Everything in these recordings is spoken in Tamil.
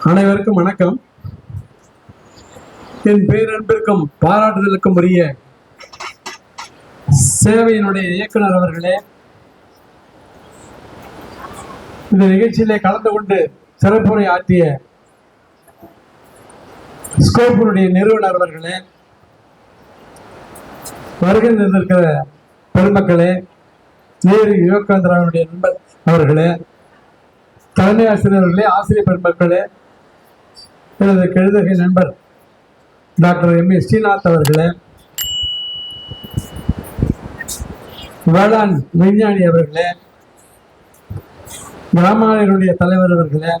அனைவருக்கும் வணக்கம். என் பேரன்பிற்கும் பாராட்டுதலுக்கும் உரிய சேவையினுடைய இயக்குனர் அவர்களே இந்த நிகழ்ச்சியிலே கலந்து கொண்டு சிறப்புரை ஆற்றிய ஸ்கோப்பினுடைய நிறுவனர் அவர்களே வருகை இருந்திருக்கிற பெருமக்களே நேரு விவேகானந்தராவுடைய நண்பர் அவர்களே தலைமை ஆசிரியர்களே ஆசிரியர் பெருமக்களே எனது கழுதகை நண்பர் டாக்டர் எம் ஏ ஸ்ரீநாத் அவர்களே வேளாண் விஞ்ஞானி அவர்களே கிராமாலயனுடைய தலைவர் அவர்களே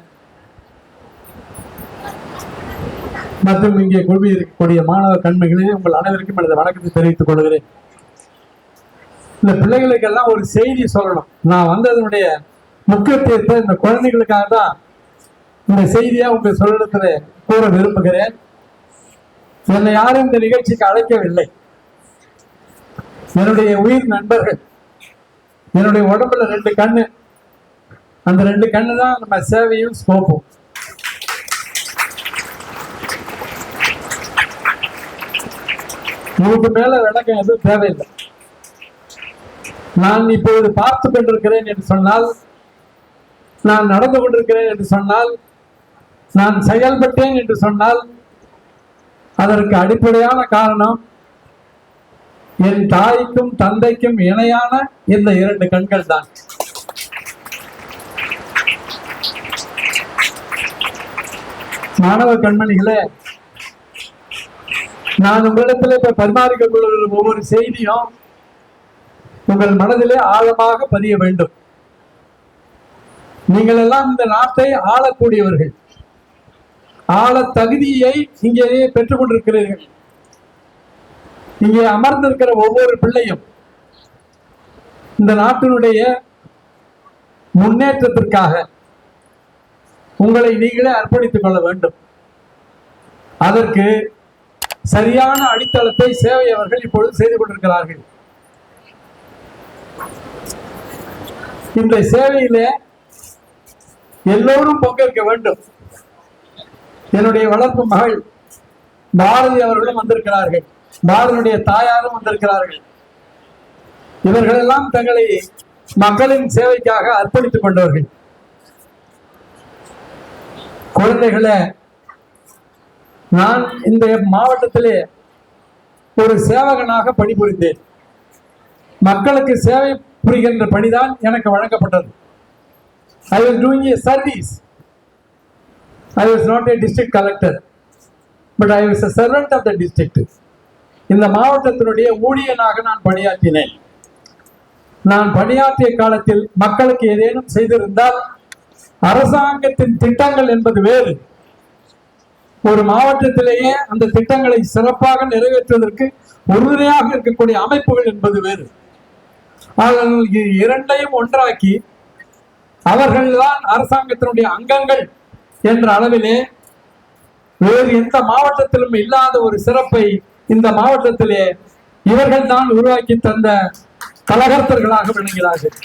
மற்றும் இங்கே குழுமி இருக்கக்கூடிய மாணவ கண்மைகளே உங்கள் அனைவருக்கும் எனது வணக்கத்தை தெரிவித்துக் கொள்கிறேன். இந்த பிள்ளைகளுக்கெல்லாம் ஒரு செய்தி சொல்லணும். நான் வந்ததனுடைய முக்கியத்துவத்தை இந்த குழந்தைகளுக்காக தான் இந்த செய்தியை உங்கள் சொல்லிடத்தில் கூற விரும்புகிறேன். என்னை யாரும் இந்த நிகழ்ச்சிக்கு அழைக்கவில்லை. என்னுடைய உயிர் நண்பர்கள் என்னுடைய உடம்புல ரெண்டு கண்ணு. அந்த ரெண்டு கண்ணு தான் நம்ம சேவையும் ஸ்கோப்பும். இதுக்கு மேல விளக்கம் எதுவும் தேவையில்லை. நான் இப்பொழுது பார்த்து கொண்டிருக்கிறேன் என்று சொன்னால் நான் நடந்து கொண்டிருக்கிறேன் என்று சொன்னால் நான் செயல்பட்டேன் என்று சொன்னால் அதற்கு அடிப்படையான காரணம் என் தாய்க்கும் தந்தைக்கும் இணையான இந்த இரண்டு கண்கள் தான். மாணவ கண்மணிகளே நான் உங்களிடத்தில் இப்ப பரிமாறிக்கொள்ள ஒவ்வொரு செய்தியும் உங்கள் மனதிலே ஆழமாக பதிய வேண்டும். நீங்கள் எல்லாம் இந்த நாட்டை ஆளக்கூடியவர்கள். ஆள தகுதியை இங்கேயே பெற்றுக் கொண்டிருக்கிறீர்கள். இங்கே அமர்ந்திருக்கிற ஒவ்வொரு பிள்ளையும் இந்த நாட்டினுடைய முன்னேற்றத்திற்காக உங்களை நீங்களே அர்ப்பணித்துக் கொள்ள வேண்டும். அதற்கு சரியான அடித்தளத்தை சேவை அவர்கள் இப்பொழுது செய்து கொண்டிருக்கிறார்கள். இந்த சேவையிலே எல்லோரும் பங்கேற்க வேண்டும். என்னுடைய வளர்ப்பு மகள் பாரதி அவர்களும் வந்திருக்கிறார்கள். பாரதியுடைய தாயாரும் வந்திருக்கிறார்கள். இவர்களெல்லாம் தங்களை மக்களின் சேவைக்காக அர்ப்பணித்துக் கொண்டவர்கள். குழந்தைகளை நான் இந்த மாவட்டத்திலே ஒரு சேவகனாக பணிபுரிந்தேன். மக்களுக்கு சேவை புரிகின்ற பணிதான் எனக்கு வழங்கப்பட்டது. I was doing a service I was not a district collector but I was a servant of the district இந்த மாவட்டத்தினுடைய ஊழியனாக நான் பணியாற்றினேன். நான் பணியாற்றிய காலத்தில் மக்களுக்கு ஏதேனும் செய்திருந்தால் அரசாங்கத்தின் திட்டங்கள் என்பது வேறு. ஒரு மாவட்டத்திலேயே அந்த திட்டங்களை சிறப்பாக நிறைவேற்றுவதற்கு உறுதுணையாக இருக்கக்கூடிய அமைப்புகள் என்பது வேறு. ஆனால் இரண்டையும் ஒன்றாக்கி அவர்கள்தான் அரசாங்கத்தினுடைய அங்கங்கள் என்ற அளவிலே வேறு எந்த மாவட்டத்திலும் இல்லாத ஒரு சிறப்பை இந்த மாவட்டத்திலே இவர்கள் தான் உருவாக்கி தந்த கலகர்த்தர்களாக விளங்குகிறார்கள்.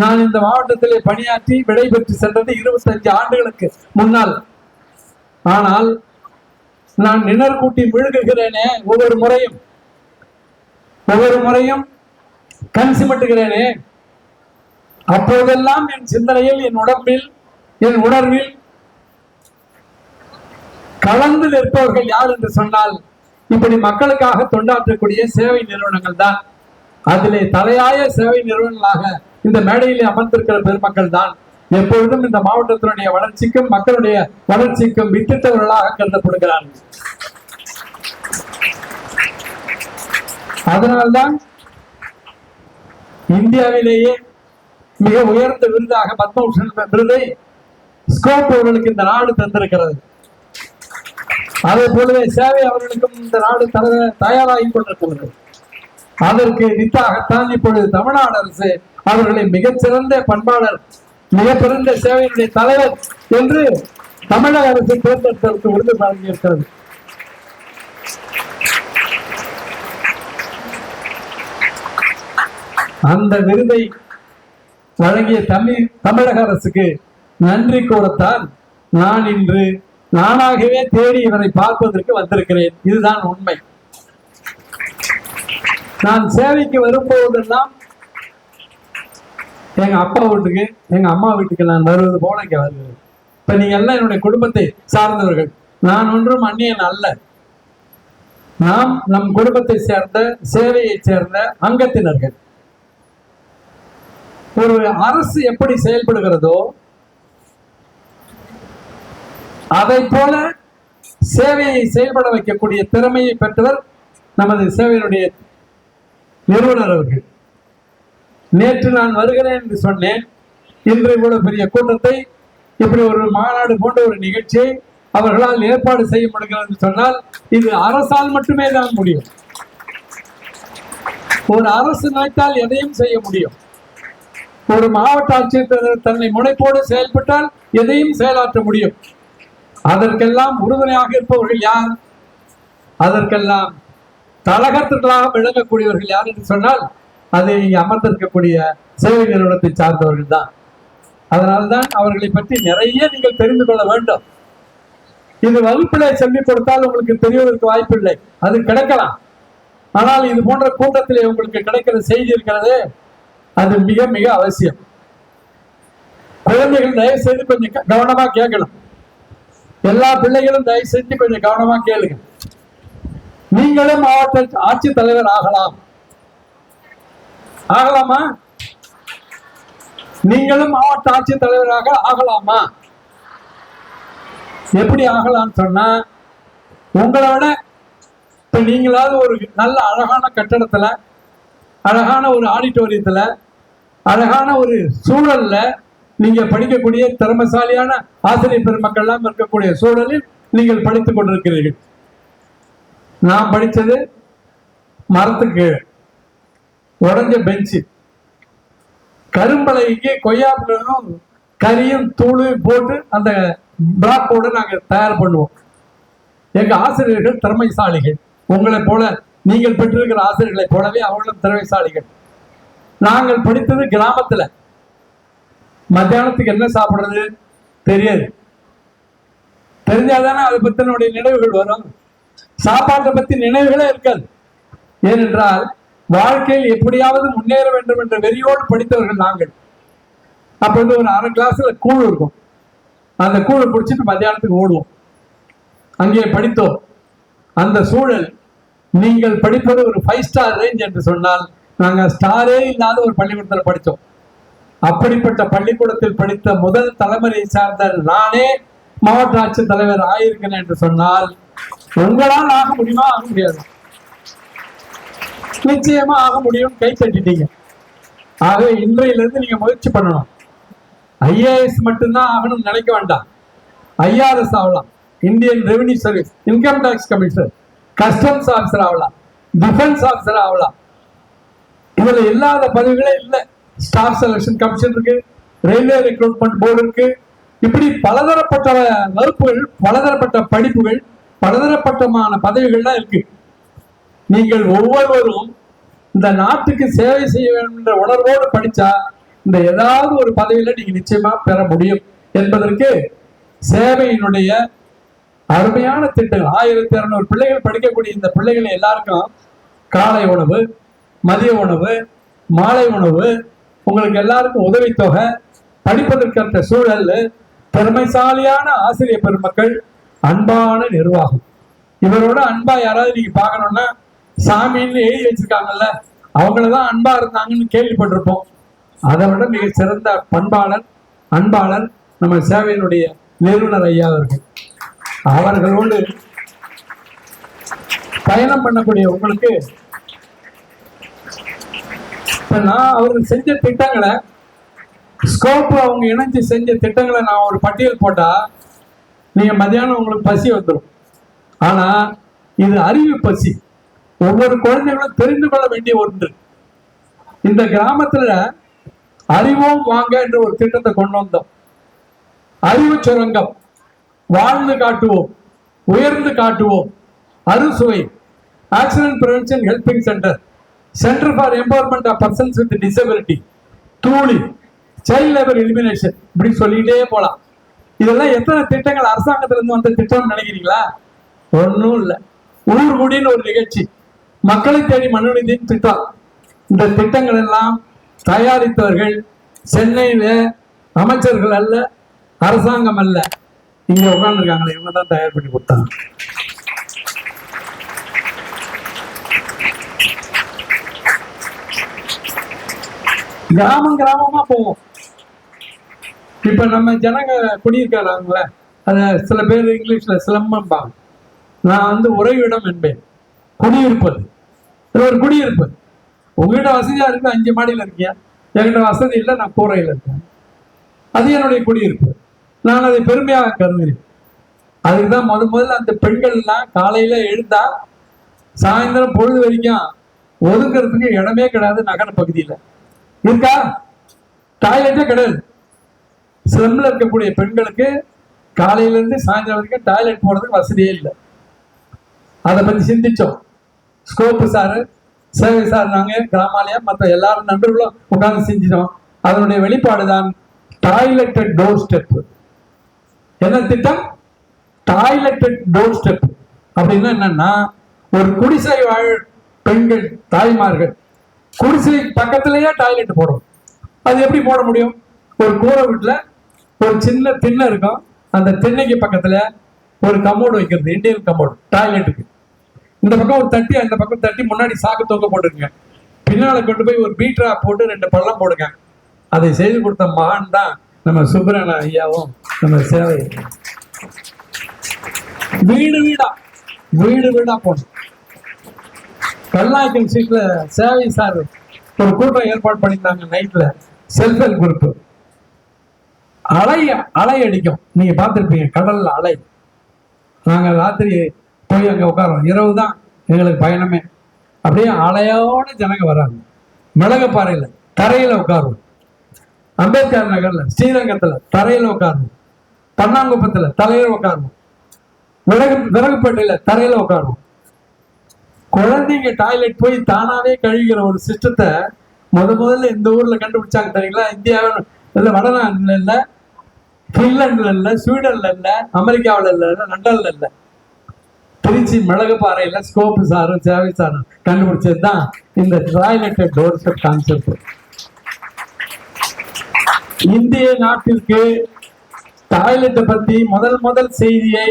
நான் இந்த மாவட்டத்திலே பணியாற்றி விடைபெற்று சென்றது இருபத்தஞ்சு ஆண்டுகளுக்கு முன்னால். ஆனால் நான் நிழல் கூட்டி விழுகுகிறேனே ஒவ்வொரு முறையும். ஒவ்வொரு முறையும் கண் சிமிட்டுகிறேனே. அப்போதெல்லாம் என் சிந்தனையில் என் உடம்பில் என் உணர்வில் கலந்து நிற்பவர்கள் யார் என்று சொன்னால் இப்படி மக்களுக்காக தொண்டாற்றக்கூடிய சேவை நிறுவனங்கள் தான். அதிலே தலையாய சேவை நிறுவனங்களாக இந்த மேடையிலே அமர்ந்திருக்கிற பெருமக்கள் தான். எப்பொழுதும் இந்த மாவட்டத்தினுடைய வளர்ச்சிக்கும் மக்களுடைய வளர்ச்சிக்கும் வித்திட்டவர்களாக கருதப்படுகிறார்கள். அதனால்தான் இந்தியாவிலேயே மிக உயர்ந்த விருதாக பத்மபூஷன் விருதை ஸ்கோப் அவர்களுக்கு இந்த நாடு தந்திருக்கிறது. அதே போலவே சேவை அவர்களுக்கும் இந்த நாடு தர தயாராகி கொண்டிருக்கிறது. அதற்கு வித்தாகத்தான் இப்பொழுது தமிழ்நாடு அரசு அவர்களை மிகச்சிறந்த பண்பாளர் மிகச்சிறந்த சேவையினுடைய தலைவர் என்று தமிழக அரசு தேர்ந்தெடுத்ததற்கு விருது வழங்கியிருக்கிறது. அந்த விருதை வழங்கிய தமிழ் தமிழக அரசுக்கு நன்றி கூறத்தான் நான் இன்று நானாகவே தேடி இவரை பார்ப்பதற்கு வந்திருக்கிறேன். இதுதான் உண்மை. நான் சேவைக்கு வரும்போதெல்லாம் எங்க அப்பா வீட்டுக்கு எங்க அம்மா வீட்டுக்கு நான் வருவது போல இங்க வருகிறேன் இப்ப நீங்க எல்லாம் என்னுடைய குடும்பத்தை சார்ந்தவர்கள். நான் ஒன்றும் அந்நியன் அல்ல. நாம் நம் குடும்பத்தை சேர்ந்த சேவையை சேர்ந்த அங்கத்தினர்கள். ஒரு அரசு எப்படி செயல்படுகிறதோ அதை போல சேவையை செயல்பட வைக்கக்கூடிய திறமையை பெற்றவர் நமது சேவையினுடைய நிறுவனர் அவர்கள். நேற்று நான் வருகிறேன் என்று சொன்னேன். இன்று இவ்வளவு பெரிய கூட்டத்தை இப்படி ஒரு மாநாடு போன்ற ஒரு நிகழ்ச்சியை அவர்களால் ஏற்பாடு செய்ய முடிகிறது என்று சொன்னால் இது அரசால் மட்டுமே தான் முடியும். ஒரு அரசு நினைத்தால் எதையும் செய்ய முடியும். ஒரு மாவட்ட ஆட்சியர் தன்னை முனைப்போடு செயல்பட்டால் எதையும் செயலாற்ற முடியும். அதற்கெல்லாம் உறுதுணையாக இருப்பவர்கள் யார்? அதற்கெல்லாம் தலகத்திற்களாக விளங்கக்கூடியவர்கள் யார் என்று சொன்னால் அதை அமர்ந்திருக்கக்கூடிய சேவை நிறுவனத்தை சார்ந்தவர்கள் தான். அதனால்தான் அவர்களை பற்றி நிறைய நீங்கள் தெரிந்து கொள்ள வேண்டும். இது வகுப்பிலே சொல்லி கொடுத்தால் உங்களுக்கு தெரிவதற்கு வாய்ப்பில்லை. அது கிடைக்கலாம். ஆனால் இது போன்ற கூட்டத்திலே உங்களுக்கு கிடைக்கிற செய்தி இருக்கிறது அது மிக மிக அவசியம். குழந்தைகள் தயவு செய்து கொஞ்சம் கவனமா கேட்கணும். எல்லா பிள்ளைகளும் தயவு செஞ்சு கொஞ்சம் கவனமா கேளுங்க. நீங்களும் மாவட்ட ஆட்சித்தலைவர் ஆகலாம். ஆகலாமா? நீங்களும் மாவட்ட ஆட்சித்தலைவராக ஆகலாமா? எப்படி ஆகலாம்னு சொன்னா உங்களை விட இப்ப நீங்களாவது ஒரு நல்ல அழகான கட்டடத்துல அழகான ஒரு ஆடிட்டோரியத்துல அழகான ஒரு சூழல்ல நீங்க படிக்கக்கூடிய திறமைசாலியான ஆசிரியர் பெருமக்கள்லாம் இருக்கக்கூடிய சூழலில் நீங்கள் படித்துக் கொண்டிருக்கிறீர்கள். நான் படித்தது மரத்துக்கு உடஞ்ச பெஞ்சு கரும்பலகைக்கு கொய்யாப்பழமும் கரியும் தூளும் போட்டு அந்த பிளாக் போர்டை நாங்கள் தயார் பண்ணுவோம். எங்க ஆசிரியர்கள் திறமைசாலிகள். உங்களை போல நீங்கள் பெற்றிருக்கிற ஆசிரியர்களைப் போலவே அவர்களும் திறமைசாலிகள். நாங்கள் படித்தது கிராமத்துல. மத்தியானத்துக்கு என்ன சாப்பிடுறது? தெரியாது. தெரிஞ்சாதானே அதை பத்தினுடைய நினைவுகள் வரும். சாப்பாட்டை பத்தி நினைவுகளே இருக்காது. ஏனென்றால் வாழ்க்கையில் எப்படியாவது முன்னேற வேண்டும் என்ற வெறியோடு படித்தவர்கள் நாங்கள். அப்ப வந்து ஒரு அரை கிளாஸ்ல கூழ் இருக்கும். அந்த கூழை பிடிச்சிட்டு மத்தியானத்துக்கு ஓடுவோம். அங்கே படித்தோம். அந்த சூழல் நீங்கள் படிப்பது ஒரு ஃபைவ் ஸ்டார் ரேஞ்ச் என்று சொன்னால் நாங்கள் ஸ்டாரே இல்லாத ஒரு பள்ளிக்கூடத்தில் படித்தோம். அப்படிப்பட்ட பள்ளிக்கூடத்தில் படித்த முதல் தலைமுறையை சார்ந்த நானே மாவட்ட ஆட்சித் தலைவர் ஆயிருக்கிறேன் என்று சொன்னால் உங்களால் ஆக முடியுமா? ஆக முடியாது. நிச்சயமா ஆக முடியும் கை தட்டிட்டீங்க ஆகவே இன்றையிலிருந்து நீங்க முயற்சி பண்ணணும். ஐஏஎஸ் மட்டும்தான் ஆகணும்னு நினைக்க வேண்டாம். ஐஆர்எஸ் ஆகலாம். Indian revenue service income tax commissioner customs officer ஆகலாம். டிஃபென்ஸ் ஆஃபீஸர் ஆகலாம். அதில் இல்லாத பதவிகளே இல்லை. ஸ்டாஃப் செலெக்ஷன் கமிஷன் இருக்கு ரயில்வே ரெக்ரூட்மெண்ட் போர்டு இருக்கு. இப்படி பலதரப்பட்ட வகுப்புகள் பலதரப்பட்ட படிப்புகள் பலதரப்பட்டமான பதவிகள்லாம் இருக்கு. நீங்கள் ஒவ்வொருவரும் இந்த நாட்டுக்கு சேவை செய்ய வேண்டும் என்ற உணர்வோடு படிச்சா இந்த ஏதாவது ஒரு பதவியில நீங்க நிச்சயமா பெற முடியும் என்பதற்கு சேவையினுடைய அருமையான திட்டங்கள் ஆயிரத்தி இரநூறு பிள்ளைகள் படிக்கக்கூடிய இந்த பிள்ளைகள் எல்லாருக்கும் காலை உணவு மதிய உணவு மாலை உணவு உங்களுக்கு எல்லாருக்கும் உதவித்தொகை படிப்பதற்கேற்ற சூழல் திறமைசாலியான ஆசிரியர் பெருமக்கள் அன்பான நிர்வாகம். இவரோட அன்பா யாராவது நீங்க பார்க்கணும்னா சாமின்னு எழுதி வச்சிருக்காங்கல்ல அவங்களதான் அன்பா இருந்தாங்கன்னு கேள்விப்பட்டிருப்போம். அதை விட மிக சிறந்த பண்பாளர் அன்பாளர் நம்ம சேவையினுடைய நிறுவனர் ஐயா அவர்கள். அவர்களோடு பயணம் பண்ணக்கூடிய உங்களுக்கு இப்போ நான் அவர்கள் செஞ்ச திட்டங்களை ஸ்கோப் அவங்க இணைஞ்சு செஞ்ச திட்டங்களை நான் ஒரு பட்டியல் போட்டா நீங்க மத்தியானம் உங்களுக்கு பசி வந்துடும். ஆனா இது அறிவு பசி. ஒவ்வொரு குழந்தைகளும் தெரிந்து கொள்ள வேண்டிய ஒன்று. இந்த கிராமத்துல அறிவோம் வாங்க என்ற ஒரு திட்டத்தை கொண்டு வந்தோம். அறிவு சுரங்கம். வாழ்ந்து காட்டுவோம். உயர்ந்து காட்டுவோம். அறுசுவை. Accident prevention helping centre centre for empowerment of persons with disability தூளி சைல்ட் லேபர் எலிமினேஷன் இப்படி சொல்லிக்கிட்டே போலாம். இதெல்லாம் எத்தனை திட்டங்கள் அரசாங்கத்துல இருந்து வந்த திட்டம்னு நினைக்கிறீங்களா? ஒன்றும் இல்லை. ஊர் குடின்னு ஒரு நிகழ்ச்சி. மக்களை தேடி மனுநீதியின் திட்டம். இந்த திட்டங்கள் எல்லாம் தயாரித்தவர்கள் சென்னையில அமைச்சர்கள் அல்ல அரசாங்கம் அல்ல. இங்க உட்காந்துருக்காங்களே இவங்க தான் தயார் பண்ணி கொடுத்தாங்க. கிராமம் கிராமமா போவோம். இப்ப நம்ம ஜனங்க குடியிருக்காங்கள அத சில பேர் இங்கிலீஷ்ல சிலம்பம்பாங்க. நான் வந்து உறைவிடம் என்பேன். குடியிருப்பது இது ஒரு குடியிருப்பு. உங்ககிட்ட வசதியா இருக்கு அஞ்சு மாடியில் இருக்கியா? என்கிட்ட வசதி இல்லை நான் கூரையில் இருக்கேன். அது என்னுடைய குடியிருப்பு. நான் அதை பெருமையாக கருதுகிறேன். அதுக்கு தான் முத முதல்ல அந்த பெண்கள்லாம் காலையில எழுந்தா சாயந்தரம் பொழுது வரைக்கும் ஒதுங்கிறதுக்கு இடமே கிடையாது நகர பகுதியில். இருக்கா? டாய்லெட்டே கிடையாது. ஸ்லம்ல இருக்கக்கூடிய பெண்களுக்கு காலையிலேருந்து சாயந்தரம் வரைக்கும் டாய்லெட் போகிறதுக்கு வசதியே இல்லை. அதை பற்றி சிந்திச்சோம். ஸ்கோப்பு சாரு சேவை சார் நாங்கள் கிராமாலயம் மற்ற எல்லாரும் நண்பர்களும் உட்கார்ந்து செஞ்சிட்டோம் அதனுடைய வெளிப்பாடு தான் டாய்லெட்டட் டோர் ஸ்டெப். என்ன திட்டம்? Toilet at door step. அப்படின்னா என்னன்னா ஒரு குடிசை வாழ் பெண்கள் தாய்மார்கள் குடிசை பக்கத்துலயே டாய்லெட் போடும். அது எப்படி போட முடியும்? ஒரு கூரை வீட்டுல ஒரு சின்ன திண்ணை இருக்கும். அந்த திண்ணைக்கு பக்கத்துல ஒரு கமோடு வைக்கிறது இந்தியன் கமோடு டாய்லெட்டுக்கு இந்த பக்கம் ஒரு தட்டி அந்த பக்கம் தட்டி முன்னாடி சாக்கு தொங்க போட்டுருங்க பின்னால கொண்டு போய் ஒரு பீட்ரா போட்டு ரெண்டு பள்ளம் போடுங்க. அதை செய்து கொடுத்த மகான் தான் நம்ம சுப்பிரமணிய ஐயாவும் நம்ம சேவை வீடு வீடா வீடு வீடா போனோம் கல்லாய்க்கல் சீட்ல சேவை சார் ஒரு கூட்டம் ஏற்பாடு பண்ணியிருந்தாங்க நைட்ல. Self help group. அலை அலை அடிக்கும். நீங்க பார்த்துருப்பீங்க கடல்ல அலை. நாங்க ராத்திரி போய் அங்க உட்காரோம் இரவு தான் எங்களுக்கு பயணமே. அப்படியே அலையோட ஜனங்க வராங்க. மிளகுப்பாறையில் தரையில உட்காருவோம். அம்பேத்கர் நகர்ல ஸ்ரீரங்கத்துல தரையில உட்காருவோம். பன்னாங்குப்பத்துல தலையில உட்காருவோம். விறகு விறகுப்பேட்டையில் தரையில உட்காருவோம். குழந்தைங்க டாய்லெட் போய் தானாவே கழுகிற ஒரு சிஸ்டத்தை முத முதல்ல இந்த ஊர்ல கண்டுபிடிச்சாங்க தெரியுங்களா? இந்தியாவில் இல்ல வடநாட்டுல இல்ல பின்லாந்துல இல்ல ஸ்வீடன்ல இல்ல அமெரிக்காவுல இல்ல லண்டன்ல இல்ல. திருச்சி மிளகுப்பாறையில் ஸ்கோப்பு சாரும் சேவை சாரும் கண்டுபிடிச்சது தான் இந்த டாய்லெட் டோர் ஸ்டெப் கான்செப்ட் இந்திய நாட்டிற்கு டாய்லெட்டை பத்தி முதல் முதல் செய்தியை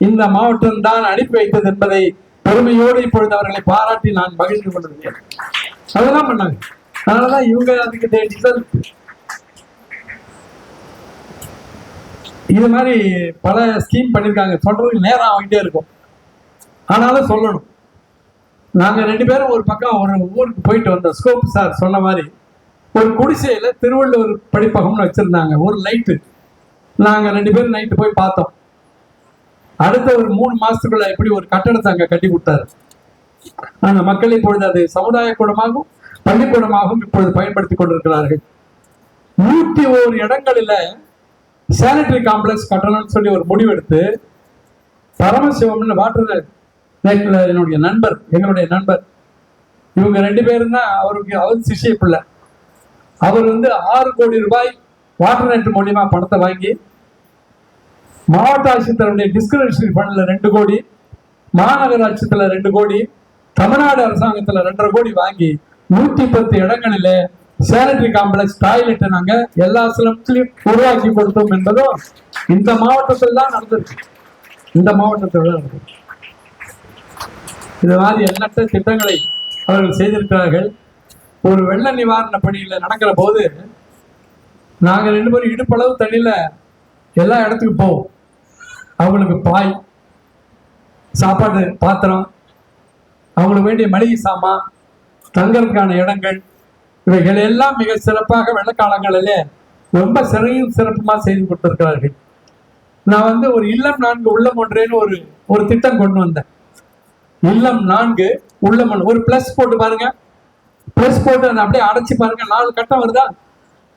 இந்த மாவட்டம் தான் அனுப்பி வைத்தது என்பதை பெருமையோடு இப்பொழுது அவர்களை பாராட்டி நான் மகிழ்ந்து கொண்டிருக்கேன் அதெல்லாம் பண்ணாங்க. அதனாலதான் இவங்க அதுக்கு they இது மாதிரி பல ஸ்கீம் பண்ணியிருக்காங்க சொல்றதுக்கு நேரம் ஆகிட்டே இருக்கும். ஆனாலும் சொல்லணும். நாங்கள் ரெண்டு பேரும் ஒரு பக்கம் ஒரு ஊருக்கு போயிட்டு வந்தோம். ஸ்கோப் சார் சொன்ன மாதிரி. ஒரு குடிசையில் திருவள்ளுவர் படிப்பகம்னு வச்சிருந்தாங்க. ஒரு லைட்டு நாங்கள் ரெண்டு பேரும் நைட்டு போய் பார்த்தோம். அடுத்த ஒரு மூணு மாசத்துக்குள்ள எப்படி ஒரு கட்டடத்தை அங்க கட்டி கொடுத்தாரு? அந்த மக்கள் இப்பொழுது அது சமுதாய கூடமாகவும் பள்ளிக்கூடமாகவும் இப்பொழுது பயன்படுத்தி கொண்டிருக்கிறார்கள். நூத்தி ஓரு இடங்களில சானிட்டரி காம்ப்ளெக்ஸ் கட்டணும்னு சொல்லி ஒரு முடிவெடுத்து பரமசிவம்னு வாட்டர் நேட்டில் என்னுடைய நண்பர் எங்களுடைய நண்பர். இவங்க ரெண்டு பேரும் தான் அவருக்கு அவர் சிஷிய பிள்ளை அவர் வந்து ஆறு கோடி ரூபாய் வாட்டர் நெட் மூலியமா பணத்தை வாங்கி மாவட்ட ஆட்சித்தலைவருடைய டிஸ்கிரிப்ஷனரி ஃபண்டில் ரெண்டு கோடி மாநகராட்சியத்தில் ரெண்டு கோடி தமிழ்நாடு அரசாங்கத்தில் ரெண்டரை கோடி வாங்கி நூற்றி பத்து இடங்களில் சானிட்டரி காம்ப்ளெக்ஸ் டாய்லெட்டை நாங்கள் எல்லா சிலத்திலையும் உருவாக்கி கொடுத்தோம் என்பதும் இந்த மாவட்டத்தில் தான் நடந்திருக்கு. இந்த மாவட்டத்தில் தான் நடந்திருக்கு. இது மாதிரி எண்ணற்ற திட்டங்களை அவர்கள் செய்திருக்கிறார்கள். ஒரு வெள்ள நிவாரண பணியில் நடக்கிற போது நாங்கள் ரெண்டு பேரும் இடுப்பளவு தண்ணியில் எல்லா இடத்துக்கும் போவோம். அவங்களுக்கு பாய் சாப்பாடு பாத்திரம் அவங்களுக்கு வேண்டிய மளிகை சாமான் தங்கறதுக்கான இடங்கள் இவைகள் எல்லாம் மிக சிறப்பாக வெள்ளக்காலங்களிலே ரொம்ப சிறையும் சிறப்புமா செய்து கொண்டிருக்கிறார்கள் நான் வந்து ஒரு இல்லம் நான்கு உள்ளம் ஒன்றேன்னு ஒரு ஒரு திட்டம் கொண்டு வந்தேன். இல்லம் நான்கு உள்ளம் ஒன்று. ஒரு பிளஸ் போட்டு பாருங்க. பிளஸ் போட்டு அதை அப்படியே அடைச்சி பாருங்க. நாலு கட்டம் வருதா?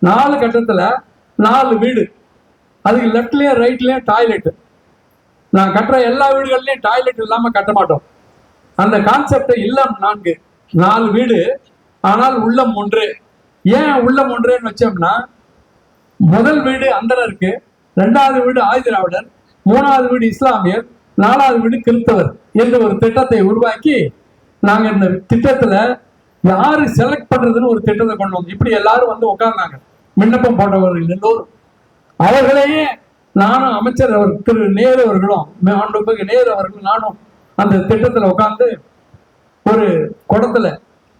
நாலு கட்டத்துல நாலு வீடு. அதுக்கு லெஃப்ட்லயும் ரைட்லயும் டாய்லெட்டு நான் கட்டுற எல்லா வீடுகள்லையும் டாய்லெட் இல்லாமல் கட்ட மாட்டோம். அந்த கான்செப்டை இல்லம் நான்கு. நாலு வீடு ஆனால் உள்ளம் ஒன்று. ஏன் உள்ளம் ஒன்றேன்னு வச்சோம்னா முதல் வீடு அந்தனருக்கு ரெண்டாவது வீடு ஆதிதிராவிடர் மூணாவது வீடு இஸ்லாமியர் நாலாவது வீடு கிறிஸ்தவர் என்ற ஒரு திட்டத்தை உருவாக்கி நாங்கள் இந்த திட்டத்தில் யாரு செலக்ட் பண்ணுறதுன்னு ஒரு திட்டத்தை கொண்டு வந்தோம் இப்படி எல்லாரும் வந்து உட்கார்ந்தாங்க. விண்ணப்பம் போட்டவர்கள் எல்லோரும். அவர்களையே நானும் அமைச்சர் அவர் திரு நேரு அவர்களும் நேரு அவர்களும் நானும் அந்த திட்டத்தில் உட்காந்து ஒரு குடத்துல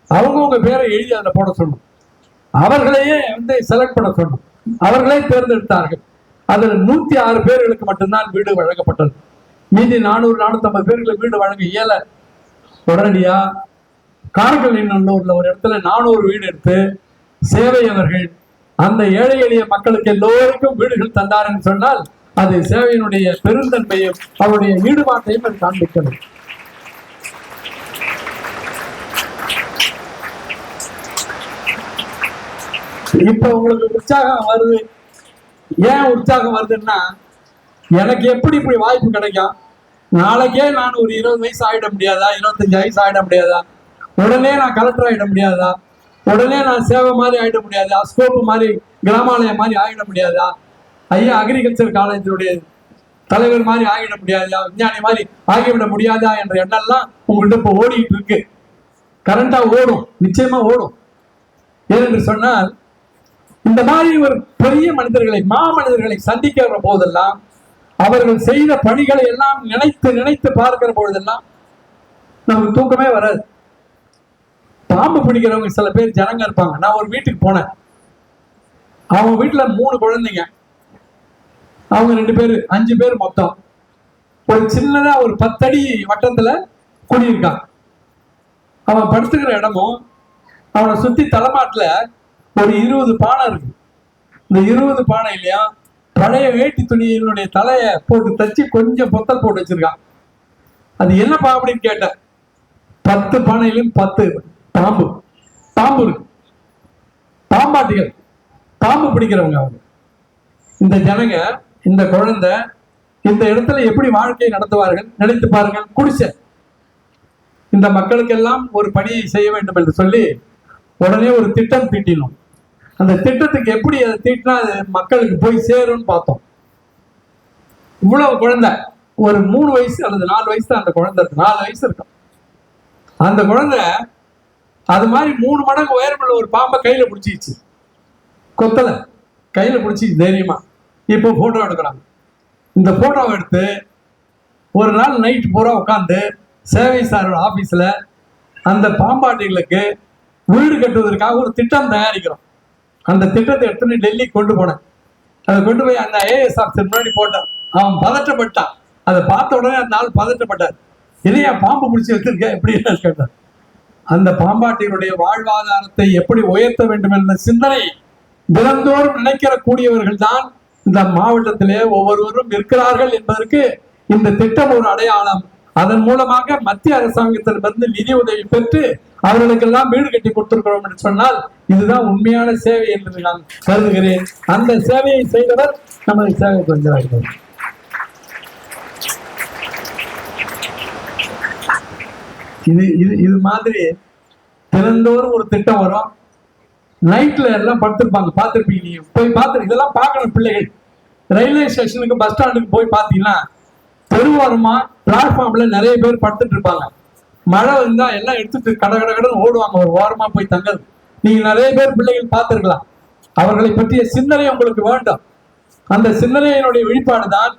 அவங்கவுங்க பேரை எழுதி அதில் போட சொன்னோம். அவர்களையே வந்து செலக்ட் பண்ண சொன்னோம். அவர்களே தேர்ந்தெடுத்தார்கள். அதில் நூற்றி ஆறு பேர்களுக்கு மட்டும்தான் வீடு வழங்கப்பட்டது. மீதி நானூறு நானூற்றம்பது பேர்களுக்கு வீடு வழங்க இயல. உடனடியாக காரைக்கல் நல்லூர்ல ஒரு இடத்துல நானூறு வீடு எடுத்து சேவை அவர்கள் அந்த ஏழை எளிய மக்களுக்கு எல்லோருக்கும் வீடுகள் தந்தாருன்னு சொன்னால் அது சேவையினுடைய பெருந்தன்மையும் அவருடைய ஈடுபாட்டையும் அது காண்பிக்கிறது. இப்ப உங்களுக்கு உற்சாகம் வருது. ஏன் உற்சாகம் வருதுன்னா எனக்கு எப்படி இப்படி வாய்ப்பு கிடைக்கும்? நாளைக்கே நான் ஒரு இருபது வயசு ஆயிட முடியாதா? இருபத்தஞ்சு வயசு ஆயிட முடியாதா? உடனே நான் கலெக்டர் ஆயிட முடியாதா? உடனே நான் சேவை மாதிரி ஆகிட முடியாதா? ஸ்கோப்பு மாதிரி கிராமாலயம் மாதிரி ஆகிட முடியாதா? ஐயா அக்ரிகல்ச்சர் காலேஜினுடைய தலைவர் மாதிரி ஆகிட முடியாதா? விஞ்ஞானி மாதிரி ஆகிவிட முடியாதா? என்ற எண்ணம்லாம் உங்கள்கிட்ட இப்போ ஓடிட்டு இருக்கு. கரண்டா ஓடும். நிச்சயமா ஓடும். ஏனென்று சொன்னால் இந்த மாதிரி ஒரு பெரிய மனிதர்களை மாமனிதர்களை சந்திக்கிற போதெல்லாம் அவர்கள் செய்த பணிகளை எல்லாம் நினைத்து நினைத்து பார்க்கிற பொழுதெல்லாம் நமக்கு தூக்கமே வராது. பாம்பு பிடிக்கிறவங்க சில பேர் ஜனங்க இருப்பாங்க. நான் ஒரு வீட்டுக்கு போனேன். அவங்க வீட்டில் மூணு குழந்தைங்க. அவங்க ரெண்டு பேர் அஞ்சு பேர் மொத்தம். ஒரு சின்னதாக ஒரு பத்தடி வட்டத்தில் குடியிருக்கான் அவன் படுத்துக்கிற இடமும் அவனை சுற்றி தலைமாட்டில் ஒரு இருபது பானை இருக்கு. இந்த இருபது பானையிலையும் பழைய வேட்டி துணியினுடைய தலையை போட்டு தச்சு கொஞ்சம் பொத்தல் போட்டு வச்சிருக்கான். அது என்னப்பா அப்படின்னு கேட்டேன். பத்து பானையிலும் பத்து. பாம்பு பாம்பு இருக்கு. பாம்பாட்டிகள் பாம்பு பிடிக்கிறவங்க அவங்க. இந்த ஜனங்க இந்த குழந்தை இந்த இடத்துல எப்படி வாழ்க்கையை நடத்துவார்கள்? நினைத்து பாருங்கள். குடிசை. இந்த மக்களுக்கெல்லாம் ஒரு பணியை செய்ய வேண்டும் என்று சொல்லி உடனே ஒரு திட்டம் தீட்டினோம். அந்த திட்டத்துக்கு எப்படி அதை தீட்டினா அது மக்களுக்கு போய் சேரும்னு பார்த்தோம். இவ்வளவு குழந்தை. ஒரு மூணு வயசு அல்லது நாலு வயசு தான் அந்த குழந்தை இருக்கு. நாலு வயசு இருக்கும் அந்த குழந்தை அது மாதிரி மூணு மடங்கு உயரமுள்ள ஒரு பாம்பை கையில் பிடிச்சிச்சு கொத்தலை. கையில் பிடிச்சி தைரியமாக இப்போ ஃபோட்டோ எடுக்கிறாங்க. இந்த ஃபோட்டோவை எடுத்து ஒரு நாள் நைட் பூரா உட்காந்து சேவை சாரோட ஆஃபீஸில் அந்த பாம்பாட்டிகளுக்கு வீடு கட்டுவதற்காக ஒரு திட்டம் தயாரிக்கிறோம். அந்த திட்டத்தை எடுத்துன்னு டெல்லி கொண்டு போனேன். அதை கொண்டு போய் அந்த ஐஏஎஸ் ஆஃபீஸர் முன்னாடி போட்டான். அவன் பதட்டப்பட்டான். அதை பார்த்த உடனே அந்த ஆள் பதட்டப்பட்டார். இல்லையா பாம்பு பிடிச்சி வச்சிருக்க? எப்படி? கேட்டான் அந்த பாம்பாட்டிகளுடைய வாழ்வாதாரத்தை எப்படி உயர்த்த வேண்டும் என்ற சிந்தனை தினந்தோறும் நினைக்கிற கூடியவர்கள் தான் இந்த மாவட்டத்திலே ஒவ்வொருவரும் இருக்கிறார்கள் என்பதற்கு இந்த திட்டம் ஒரு அடையாளம். அதன் மூலமாக மத்திய அரசாங்கத்திலிருந்து நிதி உதவி பெற்று அவர்களுக்கெல்லாம் வீடு கட்டி கொடுத்திருக்கிறோம் என்று சொன்னால் இதுதான் உண்மையான சேவை என்று நான் கருதுகிறேன். அந்த சேவையை செய்தவர் நமது சேவை கொஞ்சம் இது இது இது மாதிரி திறந்தோறும் ஒரு திட்டம் வரும். நைட்ல எல்லாம் படுத்திருப்பாங்க பார்த்துருப்பீங்க நீங்க. போய் பார்த்து இதெல்லாம் பார்க்கணும் பிள்ளைகள். ரயில்வே ஸ்டேஷனுக்கு பஸ் ஸ்டாண்டுக்கு போய் பார்த்தீங்கன்னா தெருவோரமா பிளாட்ஃபார்ம்ல நிறைய பேர் படுத்துட்டு இருப்பாங்க. மழை வந்தா எல்லாம் எடுத்துட்டு கட கட கடன்னு ஓடுவாங்க. ஒரு ஓரமா போய் தங்கல் நீங்க நிறைய பேர் பிள்ளைகள் பார்த்துருக்கலாம். அவர்களை பற்றிய சிந்தனை உங்களுக்கு வேண்டும். அந்த சிந்தனையினுடைய வெளிப்பாடு தான்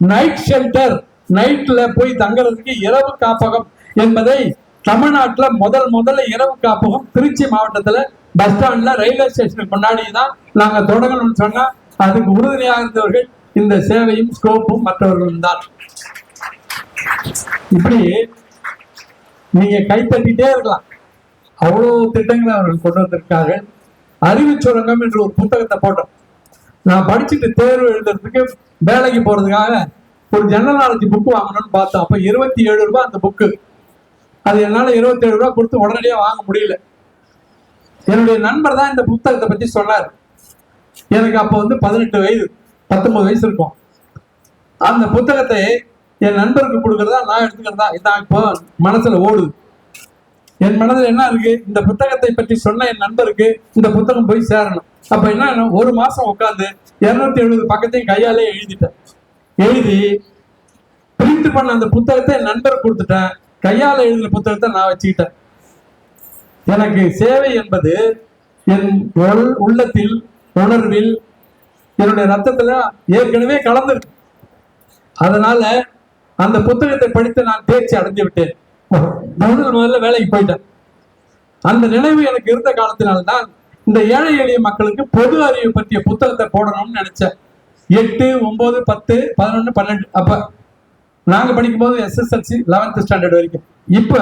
நைட் ஷெல்டர் நைட்ல போய் தங்குறதுக்கு இரவு காப்பகம் என்பதை தமிழ்நாட்டுல முதல் முதல்ல இரவு காப்பகம் திருச்சி மாவட்டத்துல பஸ் ஸ்டாண்ட்ல ரயில்வே ஸ்டேஷனுக்கு முன்னாடி தான் நாங்க தொடங்கணும்னு சொன்னா அதுக்கு உறுதுணையாக இருந்தவர்கள் இந்த சேவையும் ஸ்கோப்பும் மற்றவர்களும் தான். இப்படி நீங்க கைத்தட்டிட்டே இருக்கலாம். அவ்வளவு திட்டங்களை அவர்கள் கொண்டு வந்திருக்கார்கள். அறிவு சுரங்கம் என்று ஒரு புத்தகத்தை போட்டோம். நான் படிச்சுட்டு தேர்வு எழுதுறதுக்கு வேலைக்கு போறதுக்காக ஒரு ஜெனரல் நாலேஜ் புக் வாங்கணும்னு பார்த்தோம். அப்ப இருபத்தி ஏழு ரூபாய் அந்த புக்கு அது என்னால இருபத்தி ஏழு கொடுத்து உடனடியாக வாங்க முடியல. என்னுடைய நண்பர் தான் இந்த புத்தகத்தை பற்றி சொன்னார். எனக்கு அப்போ வந்து பதினெட்டு வயது பத்தொன்பது வயசு இருக்கும். அந்த புத்தகத்தை என் நண்பருக்கு கொடுக்கறதா நான் எடுத்துக்கிறதா இதான் இப்போ மனசுல ஓடுது. என் மனதில் என்ன இருக்கு? இந்த புத்தகத்தை பற்றி சொன்ன என் நண்பருக்கு இந்த புத்தகம் போய் சேரணும். அப்ப என்ன ஒரு மாசம் உட்காந்து இருநூத்தி எழுபது பக்கத்தையும் கையாலே எழுதிட்டேன். எழுதி பிரிண்ட் பண்ண அந்த புத்தகத்தை என் நண்பர் கொடுத்துட்டேன். கையால் எழுதின புத்தகத்தை நான் வச்சுக்கிட்டேன். எனக்கு சேவை என்பது என் உள்- உள்ளத்தில் உணர்வில் என்னுடைய ரத்தத்துல ஏற்கனவே கலந்துருக்கு. அதனால அந்த புத்தகத்தை படித்து நான் தேர்ச்சி அடைஞ்சு விட்டேன். முதல் முதல்ல வேலைக்கு போயிட்டேன். அந்த நினைவு எனக்கு இருந்த காலத்தினால்தான் இந்த ஏழை எளிய மக்களுக்கு பொது அறிவு பற்றிய புத்தகத்தை போடணும்னு நினைச்சேன். எட்டு ஒன்பது பத்து பதினொன்று பன்னெண்டு. அப்போ நாங்க படிக்கும்போது எஸ்எஸ்எல்சி லெவன்த் ஸ்டாண்டர்ட் வரைக்கும். இப்ப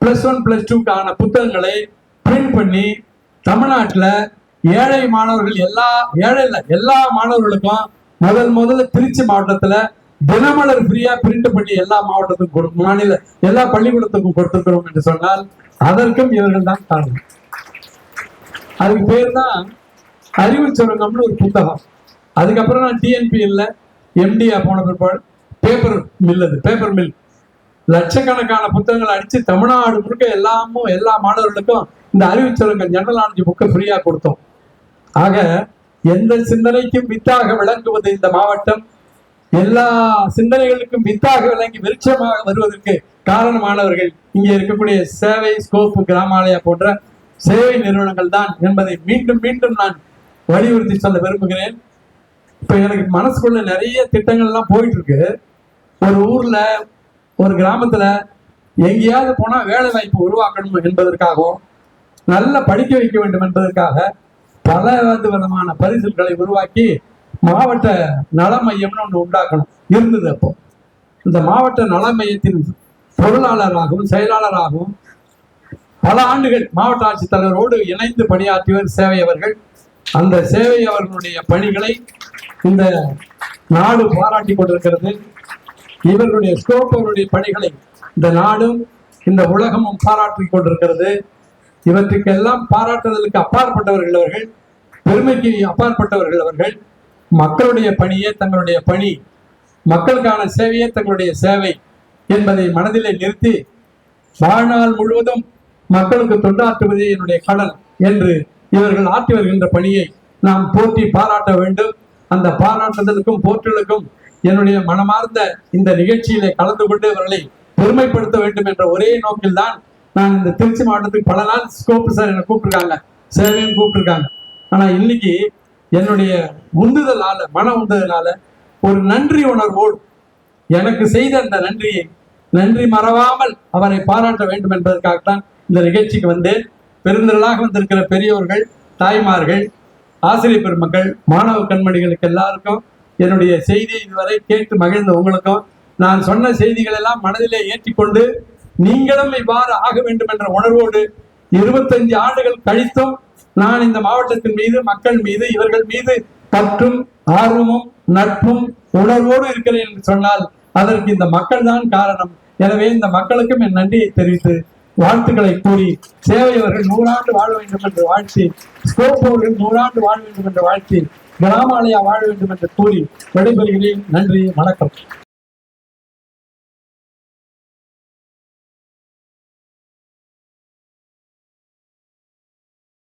பிளஸ் ஒன் பிளஸ் டூக்கான புத்தகங்களை பிரிண்ட் பண்ணி தமிழ்நாட்டுல ஏழை மாணவர்கள் எல்லா ஏழை இல்லை எல்லா மாணவர்களுக்கும் முதல் முதல்ல திருச்சி மாவட்டத்துல தினமலர் ஃப்ரீயாக பிரிண்ட் பண்ணி எல்லா மாவட்டத்துக்கும் கொடு- மாநில எல்லா பள்ளிக்கூடத்துக்கும் கொடுத்துருக்கிறோம் என்று சொன்னால் அதற்கும் இவர்கள் தான் காரணம். அதுக்கு பேர் தான் அறிவு சுரங்கம்னு ஒரு புத்தகம். அதுக்கப்புறம் நான் டிஎன்பி இல்லை எம்டிஆ போன பிற்பாடு பேப்பர் மில் அது பேப்பர் மில் லட்சக்கணக்கான புத்தகங்களை அடிச்சு தமிழ்நாடு முழுக்க எல்லாமும் எல்லா மாணவர்களுக்கும் இந்த அறிவு ஜெனரல் நாலேஜ் புக்கை ஃப்ரீயா கொடுத்தோம். ஆக எந்த சிந்தனைக்கும் வித்தாக விளங்குவது இந்த மாவட்டம். எல்லா சிந்தனைகளுக்கும் வித்தாக விளங்கி விருட்சமாக வருவதற்கு காரணமானவர்கள் இங்கே இருக்கக்கூடிய சேவை ஸ்கோப்பு கிராமாலயா போன்ற சேவை நிறுவனங்கள் தான் என்பதை மீண்டும் மீண்டும் நான் வலியுறுத்தி சொல்ல விரும்புகிறேன். இப்ப எனக்கு மனசுக்குள்ள நிறைய திட்டங்கள்லாம் போயிட்டு இருக்கு. ஒரு ஊர்ல ஒரு கிராமத்துல எங்கேயாவது போனா வேலை வாய்ப்பு உருவாக்கணும் என்பதற்காகவும் நல்ல படிக்க வைக்க வேண்டும் என்பதற்காக பல விதமான பரிசுகளை உருவாக்கி மாவட்ட நல மையம்னு ஒன்று உண்டாக்கணும் இருந்தது அப்போ. இந்த மாவட்ட நல மையத்தின் பொருளாளராகவும் செயலாளராகவும் பல ஆண்டுகள் மாவட்ட ஆட்சித்தலைவரோடு இணைந்து பணியாற்றியவர் சேவை அவர்கள். அந்த சேவை அவர்களுடைய பணிகளை இந்த நாடு பாராட்டி கொண்டிருக்கிறது. இவர்களுடைய ஸ்கோப் அவருடைய பணிகளை இந்த நாடும் இந்த உலகமும் பாராட்டி கொண்டிருக்கிறது. இவற்றுக்கெல்லாம் பாராட்டுதலுக்கு அப்பாற்பட்டவர்கள் அவர்கள் பெருமைக்கு அப்பாற்பட்டவர்கள் அவர்கள். மக்களுடைய பணியே தங்களுடைய பணி. மக்களுக்கான சேவையே தங்களுடைய சேவை என்பதை மனதிலே நிறுத்தி வாழ்நாள் முழுவதும் மக்களுக்கு தொண்டாற்றுவதே என்னுடைய கடல் என்று இவர்கள் ஆற்றி வருகின்ற பணியை நாம் போற்றி பாராட்ட வேண்டும். அந்த பாராட்டுதலுக்கும் போற்றலுக்கும் என்னுடைய மனமார்ந்த இந்த நிகழ்ச்சியிலே கலந்து கொண்டு அவர்களை பெருமைப்படுத்த வேண்டும் என்ற ஒரே நோக்கில்தான் நான் இந்த திருச்சி மாவட்டத்துக்கு பல நாள் ஸ்கோப் சார் என்னை கூப்பிட்டுருக்காங்க. சேவையும் கூப்பிட்டுருக்காங்க. ஆனா இன்னைக்கு என்னுடைய உந்துதலால மன உந்துதலால ஒரு நன்றி உணர்வோடு எனக்கு செய்த அந்த நன்றியை நன்றி மறவாமல் அவரை பாராட்ட வேண்டும் என்பதற்காகத்தான் இந்த நிகழ்ச்சிக்கு வந்து பெருந்திரளாக வந்திருக்கிற பெரியோர்கள் தாய்மார்கள் ஆசிரியர் பெருமக்கள் மாணவ கண்மணிகளுக்கு எல்லாருக்கும் என்னுடைய செய்தியை இதுவரை கேட்டு மகிழ்ந்த உங்களுக்கும் நான் சொன்ன செய்திகள் எல்லாம் மனதிலே ஏற்றிக்கொண்டு நீங்களும் இவ்வாறு ஆக வேண்டும் என்ற உணர்வோடு இருபத்தஞ்சு ஆண்டுகள் கழித்தும் நான் இந்த மாவட்டத்தின் மீது மக்கள் மீது இவர்கள் மீது பற்றும் ஆர்வமும் நட்பும் உணர்வோடு இருக்கிறேன் என்று சொன்னால் அதற்கு இந்த மக்கள் தான் காரணம். எனவே இந்த மக்களுக்கும் என் நன்றியை தெரிவித்து வாழ்த்துக்களை கூறி சேவை அவர்கள் நூறாண்டு வாழ வேண்டும் என்று வாழ்த்தி ஸ்கோப் அவர்கள் நூறாண்டு வாழ வேண்டும் என்று வாழ்த்தி கிராமாலயா வாழ வேண்டும் என்ற கூறி விடைபெறுகிறேன் நன்றி வணக்கம்.